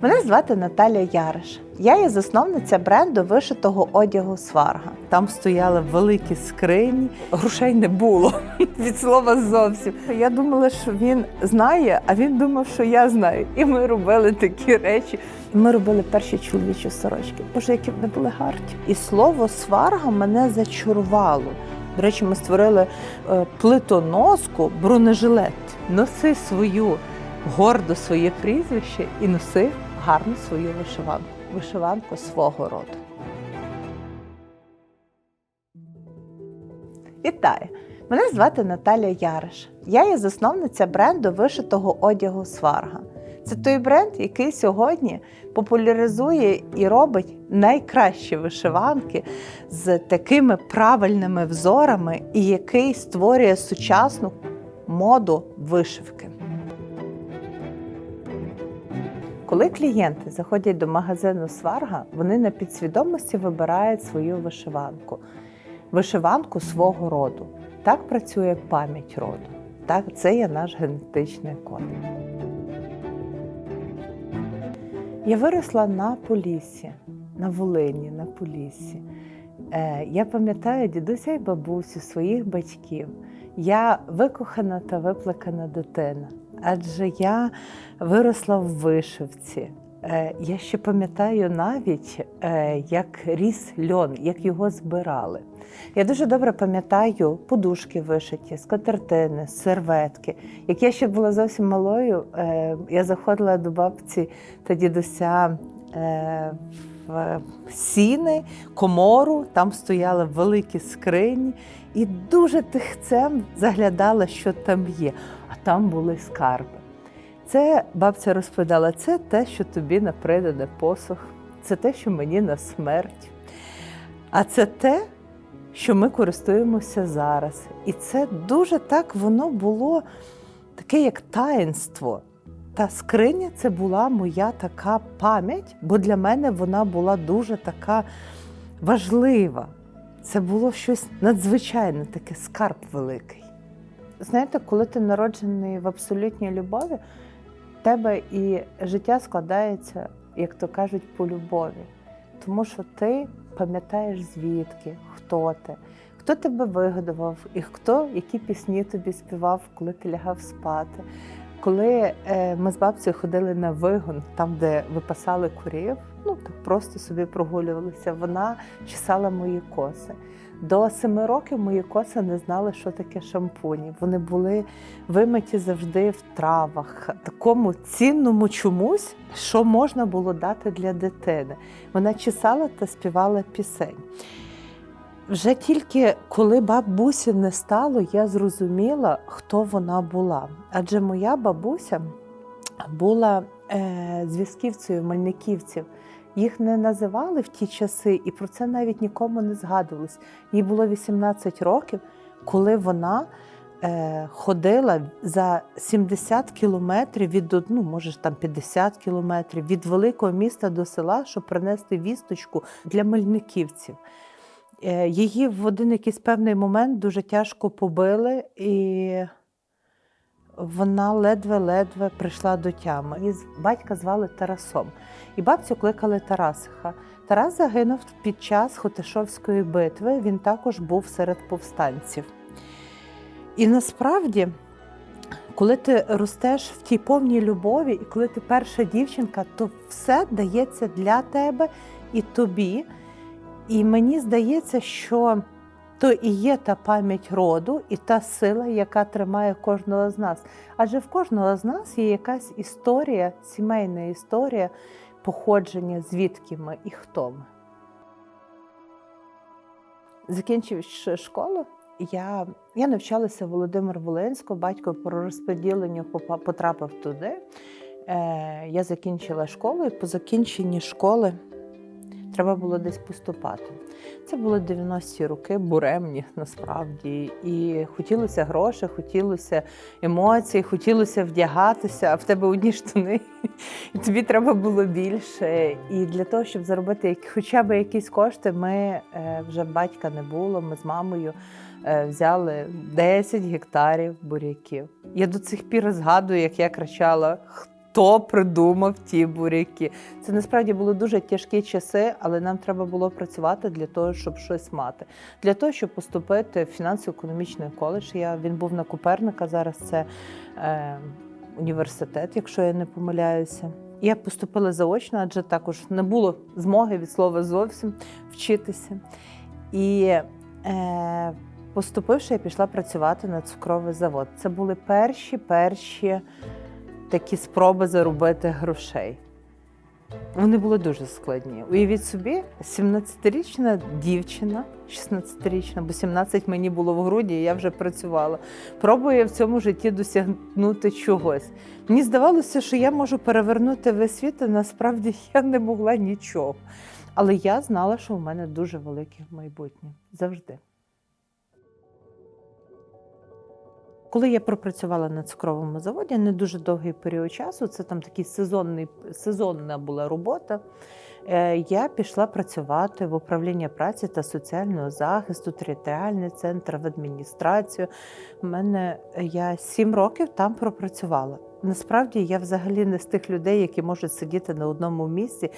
Мене звати Наталя Яриш. Я є засновниця бренду вишитого одягу Сварга. Там стояли великі скрині, грошей не було від слова зовсім. Я думала, що він знає, а він думав, що я знаю. І ми робили такі речі. Ми робили перші чоловічі сорочки. Боже, які вони були гарні. І слово сварга мене зачарувало. До речі, ми створили е, плитоноску бронежилет. Носи свою гордо своє прізвище і носи гарно свою вишиванку. Вишиванку свого роду. Вітаю! Мене звати Наталя Яриш. Я є засновниця бренду вишитого одягу Сварга. Це той бренд, який сьогодні популяризує і робить найкращі вишиванки з такими правильними взорами, і який створює сучасну моду вишивки. Коли клієнти заходять до магазину Сварга, вони на підсвідомості вибирають свою вишиванку, вишиванку свого роду. Так працює пам'ять роду. Так, це є наш генетичний код. Я виросла на Поліссі, на Волині, на Поліссі. Е, я пам'ятаю дідуся і бабусю своїх батьків. Я викохана та виплакана дитина, адже я виросла в вишивці. Е, Я ще пам'ятаю навіть, е, як ріс льон, як його збирали. Я дуже добре пам'ятаю подушки вишиті, скатертини, серветки. Як я ще була зовсім малою, е, я заходила до бабці та дідуся в сіни, комору, там стояли великі скрині, і дуже тихцем заглядала, що там є. Там були скарби. Це бабця розповідала, це те, що тобі на придане посох, це те, що мені на смерть. А це те, що ми користуємося зараз. І це дуже так воно було таке, як таїнство. Та скриня це була моя така пам'ять, бо для мене вона була дуже така важлива. Це було щось надзвичайне, таке скарб великий. Знаєте, коли ти народжений в абсолютній любові, тебе і життя складається, як то кажуть, по любові. Тому що ти пам'ятаєш звідки, хто ти, хто тебе вигодував, і хто які пісні тобі співав, коли ти лягав спати. Коли е, ми з бабцею ходили на вигон, там, де випасали курів, ну так просто собі прогулювалися, вона чесала мої коси. До семи років мої коси не знали, що таке шампуні. Вони були вимиті завжди в травах, такому цінному чомусь, що можна було дати для дитини. Вона чесала та співала пісень. Вже тільки коли бабусі не стало, я зрозуміла, хто вона була. Адже моя бабуся була е, зв'язківцею мельниківців. Їх не називали в ті часи, і про це навіть нікому не згадувалось. Їй було 18 років, коли вона е, ходила за 70 кілометрів від ну, може там 50 кілометрів від великого міста до села, щоб принести вісточку для мельниківців. Е, Її в один якийсь певний момент дуже тяжко побили, і вона ледве-ледве прийшла до тями. Її батька звали Тарасом, і бабцю кликали Тарасиха. Тарас загинув під час Хотишовської битви. Він також був серед повстанців. І насправді, коли ти ростеш в тій повній любові, і коли ти перша дівчинка, то все дається для тебе і тобі. І мені здається, що то і є та пам'ять роду, і та сила, яка тримає кожного з нас. Адже в кожного з нас є якась історія, сімейна історія походження, звідки ми і хто ми. Закінчивши школу, я, я навчалася в Володимир Волинського, батько по розподіленню потрапив туди. Е, я закінчила школу, і по закінченні школи треба було десь поступати. Це були 90-ті роки, буремні насправді. І хотілося грошей, хотілося емоцій, хотілося вдягатися, а в тебе одні штани, і тобі треба було більше. І для того, щоб заробити хоча б якісь кошти, ми е, вже батька не було. Ми з мамою е, взяли 10 гектарів буряків. Я до цих пір згадую, як я кричала. Хто придумав ті буряки. Це насправді були дуже тяжкі часи, але нам треба було працювати для того, щоб щось мати. Для того, щоб поступити в фінансово-економічний коледж. Я він був на Коперника. Зараз це е, університет, якщо я не помиляюся. Я поступила заочно, адже також не було змоги від слова зовсім вчитися. І е, поступивши, я пішла працювати на цукровий завод. Це були перші перші такі спроби заробити грошей. Вони були дуже складні. Уявіть собі, 17-річна дівчина, 16-річна, бо 17 мені було в грудні, і я вже працювала. Пробує в цьому житті досягнути чогось. Мені здавалося, що я можу перевернути весь світ, а насправді я не могла нічого. Але я знала, що в мене дуже велике майбутнє завжди. Коли я пропрацювала на цукровому заводі, не дуже довгий період часу, це там такий сезонний, сезонна була робота. е, Я пішла працювати в управління праці та соціального захисту, територіальний центр, в адміністрацію. У мене я сім років там пропрацювала. Насправді я взагалі не з тих людей, які можуть сидіти на одному місці,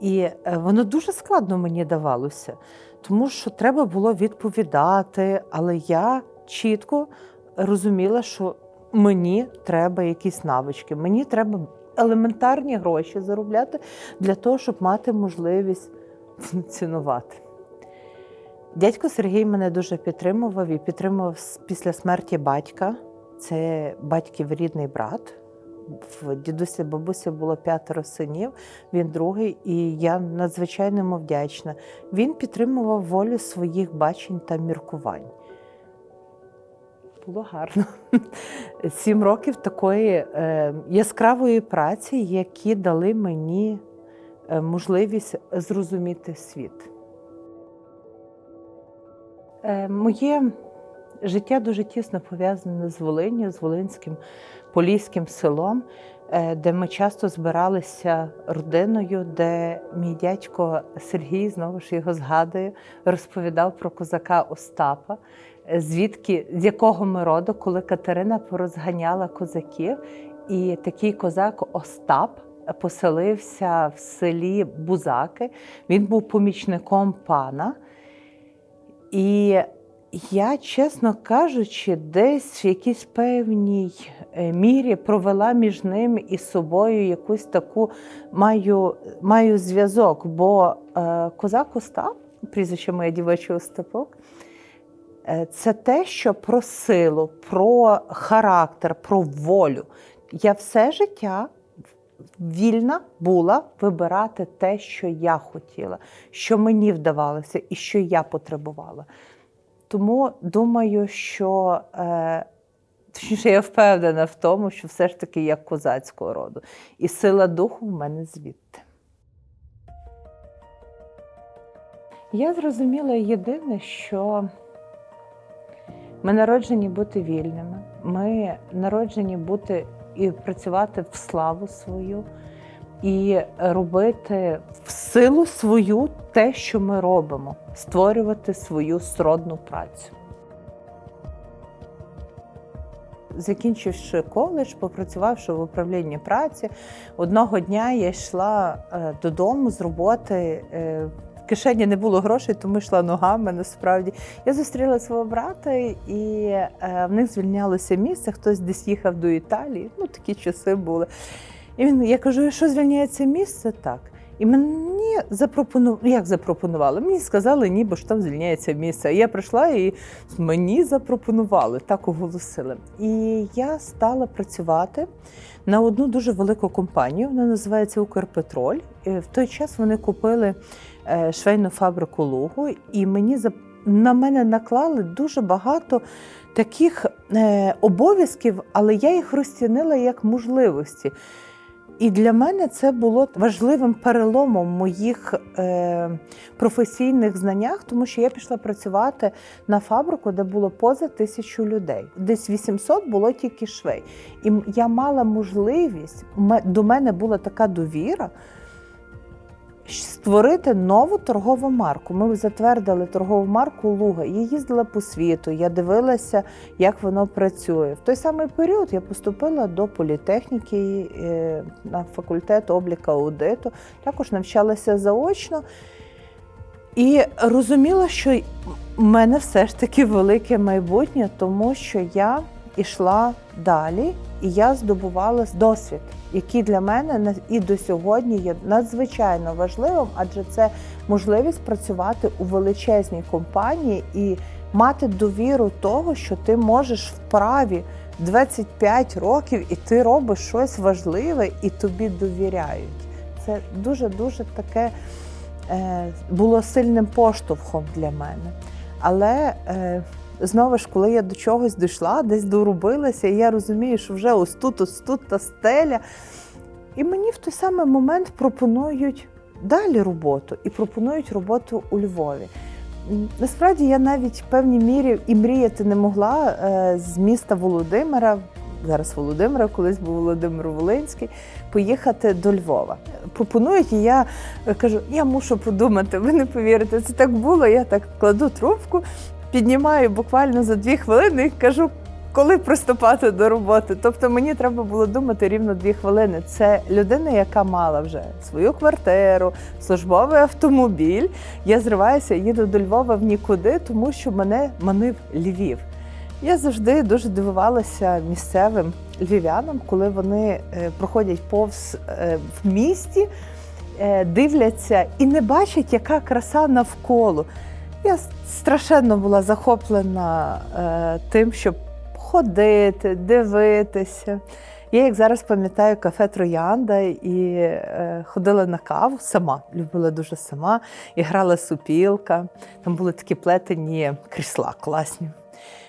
і е, воно дуже складно мені давалося, тому що треба було відповідати, але я чітко розуміла, що мені треба якісь навички, мені треба елементарні гроші заробляти для того, щоб мати можливість функціонувати. Дядько Сергій мене дуже підтримував і підтримував після смерті батька. Це батьків рідний брат. В дідусі бабусі було п'ятеро синів, він другий, і я надзвичайно йому вдячна. Він підтримував волю своїх бачень та міркувань було гарно. Сім років такої е, яскравої праці, які дали мені е, можливість зрозуміти світ. Е, моє життя дуже тісно пов'язане з Волинню, з Волинським поліським селом, де ми часто збиралися родиною, де мій дядько Сергій, знову ж його згадую, розповідав про козака Остапа, звідки з якого ми роду, коли Катерина порозганяла козаків, і такий козак Остап поселився в селі Бузаки. Він був помічником пана. І я, чесно кажучи, десь в якійсь певній е, мірі провела між ним і собою якусь таку маю, маю зв'язок, бо е, козак Остап, прізвище моє дівочий Остапок, це те, що про силу, про характер, про волю. Я все життя вільна була вибирати те, що я хотіла, що мені вдавалося і що я потребувала. Тому думаю, що е, точніше, я впевнена в тому, що все ж таки я козацького роду. І сила духу в мене звідти. Я зрозуміла єдине, що ми народжені бути вільними, ми народжені бути і працювати в славу свою, і робити в силу свою те, що ми робимо, створювати свою сродну працю. Закінчивши коледж, попрацювавши в управлінні праці, одного дня я йшла е, додому з роботи. Кишені не було грошей, тому йшла ногами. Насправді я зустріла свого брата, і е, в них звільнялося місце. Хтось десь їхав до Італії. Ну такі часи були. І він я кажу, що звільняється місце? Так. І мені запропонували, як запропонували? Мені сказали, ніби що там звільняється місце. Я прийшла і мені запропонували, так оголосили. І я стала працювати на одну дуже велику компанію. Вона називається Укрпетроль. І в той час вони купили швейну фабрику Лугу, і мені на мене наклали дуже багато таких е, обов'язків, але я їх розцінила як можливості. І для мене це було важливим переломом в моїх е, професійних знаннях, тому що я пішла працювати на фабрику, де було поза тисячу людей. Десь 800 було тільки швей. І я мала можливість, до мене була така довіра. Створити нову торгову марку. Ми затвердили торгову марку Луга. Я їздила по світу, я дивилася, як воно працює. В той самий період я поступила до політехніки е, на факультет обліка аудиту, також навчалася заочно. І розуміла, що в мене все ж таки велике майбутнє, тому що я йшла далі і я здобувала досвід, який для мене і до сьогодні є надзвичайно важливим, адже це можливість працювати у величезній компанії і мати довіру того, що ти можеш вправі 25 років і ти робиш щось важливе, і тобі довіряють. Це дуже дуже таке е, було сильним поштовхом для мене. Але е, знову ж, коли я до чогось дійшла, десь доробилася, і я розумію, що вже ось тут, ось тут та стеля. І мені в той самий момент пропонують далі роботу і пропонують роботу у Львові. Насправді я навіть в певній мірі і мріяти не могла е, з міста Володимира, зараз Володимира, колись був Володимир Волинський, поїхати до Львова. Пропонують, і я е, кажу, я мушу подумати, ви не повірите, це так було. Я так кладу трубку, піднімаю буквально за дві хвилини і кажу, коли приступати до роботи. Тобто мені треба було думати рівно дві хвилини. Це людина, яка мала вже свою квартиру, службовий автомобіль. Я зриваюся, їду до Львова в нікуди, тому що мене манив Львів. Я завжди дуже дивувалася місцевим львів'янам, коли вони е, проходять повз е, в місті, е, дивляться і не бачать, яка краса навколо. Я страшенно була захоплена е, тим, щоб ходити, дивитися. Я, як зараз пам'ятаю, кафе Троянда і е, ходила на каву сама, любила дуже сама, і грала супілка. Там були такі плетені крісла класні.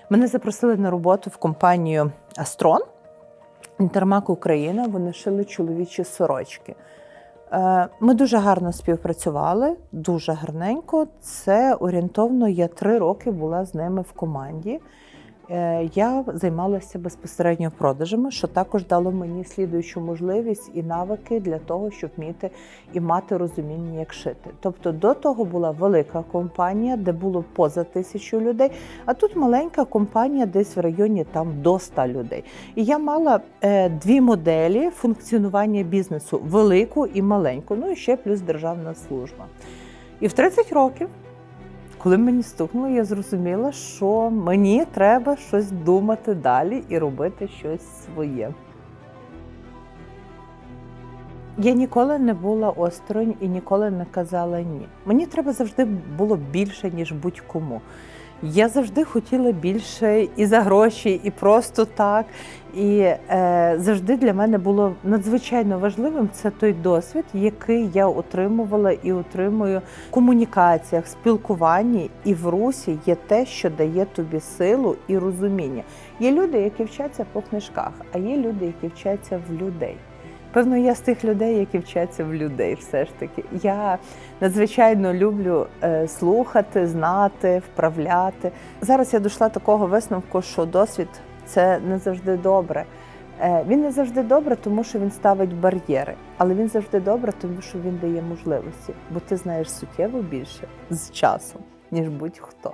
Мене запросили на роботу в компанію Астрон Інтермак Україна. Вони шили чоловічі сорочки. Е, Ми дуже гарно співпрацювали, дуже гарненько. Це орієнтовно я три роки була з ними в команді. Е, Я займалася безпосередньо продажами, що також дало мені слідуючу можливість і навики для того, щоб вміти і мати розуміння, як шити. Тобто до того була велика компанія, де було поза тисячу людей, а тут маленька компанія, десь в районі там до 100 людей. І я мала е, дві моделі функціонування бізнесу: велику і маленьку, ну і ще плюс державна служба. І в 30 років коли мені стукнуло, я зрозуміла, що мені треба щось думати далі і робити щось своє. Я ніколи не була осторонь і ніколи не казала ні. Мені треба завжди було більше, ніж будь-кому. Я завжди хотіла більше і за гроші, і просто так. І е, завжди для мене було надзвичайно важливим це той досвід, який я отримувала і отримую в комунікаціях, спілкуванні. І в русі є те, що дає тобі силу і розуміння. Є люди, які вчаться по книжках, а є люди, які вчаться в людей. Певно, я з тих людей, які вчаться в людей, все ж таки. Я надзвичайно люблю е, слухати, знати, вправляти. Зараз я дійшла такого висновку, що досвід це не завжди добре. Е, він не завжди добре, тому що він ставить бар'єри, але він завжди добре, тому що він дає можливості, бо ти знаєш суттєво більше з часом, ніж будь-хто.